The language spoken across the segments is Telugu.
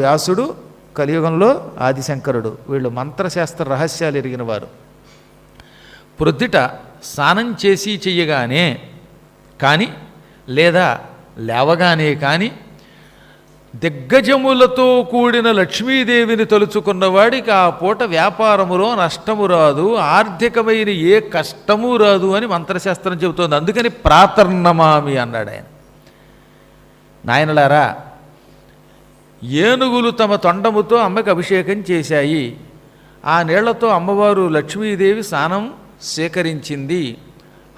వ్యాసుడు కలియుగంలో ఆదిశంకరుడు. వీళ్ళు మంత్రశాస్త్ర రహస్యాలు ఎరిగిన వారు. ప్రొద్దుట స్నానం చేసి చెయ్యగానే కానీ లేదా లేవగానే కానీ దిగ్గజములతో కూడిన లక్ష్మీదేవిని తలుచుకున్నవాడికి ఆ పూట వ్యాపారములో నష్టము రాదు ఆర్థికమైన ఏ కష్టము రాదు అని మంత్రశాస్త్రం చెబుతోంది. అందుకని ప్రాతర్ణమామి అన్నాడు ఆయన నాయనలారా ఏనుగులు తమ తొండముతో అమ్మకి అభిషేకం చేశాయి. ఆ నీళ్ళతో అమ్మవారు లక్ష్మీదేవి స్నానం సేకరించింది.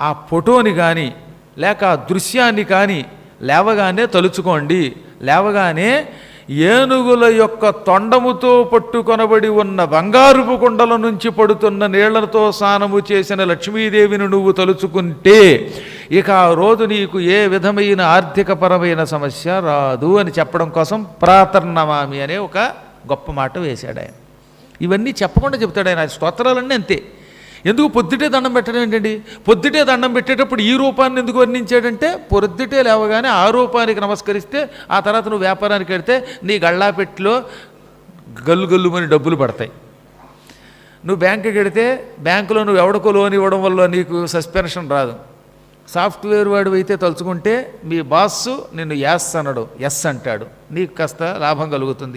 ఆ ఫోటోని కానీ లేక ఆ దృశ్యాన్ని కానీ లేవగానే తలుచుకోండి. లేవగానే ఏనుగుల యొక్క తొండముతో పట్టుకొనబడి ఉన్న బంగారుపు కుండల నుంచి పడుతున్న నీళ్ళతో స్నానము చేసిన లక్ష్మీదేవిని నువ్వు తలుచుకుంటే ఇక ఆ రోజు నీకు ఏ విధమైన ఆర్థికపరమైన సమస్య రాదు అని చెప్పడం కోసం ప్రాతర్ణమామి అనే ఒక గొప్ప మాట వేశాడు ఆయన. ఇవన్నీ చెప్పకుండా చెప్తాడు ఆయన. స్తోత్రాలన్నీ అంతే. ఎందుకు పొద్దుటే దండం పెట్టడం ఏంటండి? పొద్దుటే దండం పెట్టేటప్పుడు ఈ రూపాన్ని ఎందుకు వర్ణించాడంటే పొద్దుటే లేవగానే ఆ రూపానికి నమస్కరిస్తే ఆ తర్వాత నువ్వు వ్యాపారానికి వెడితే నీ గళ్ళాపెట్టిలో గల్లు గల్లుమని డబ్బులు పడతాయి. నువ్వు బ్యాంకుకి వెడితే బ్యాంకులో నువ్వు ఎవడికో లోన్ ఇవ్వడం వల్ల నీకు సస్పెన్షన్ రాదు. సాఫ్ట్వేర్ వాడు అయితే తలుచుకుంటే మీ బాస్ నిన్ను యాస్ అనడు ఎస్ అంటాడు. నీకు కాస్త లాభం కలుగుతుంది.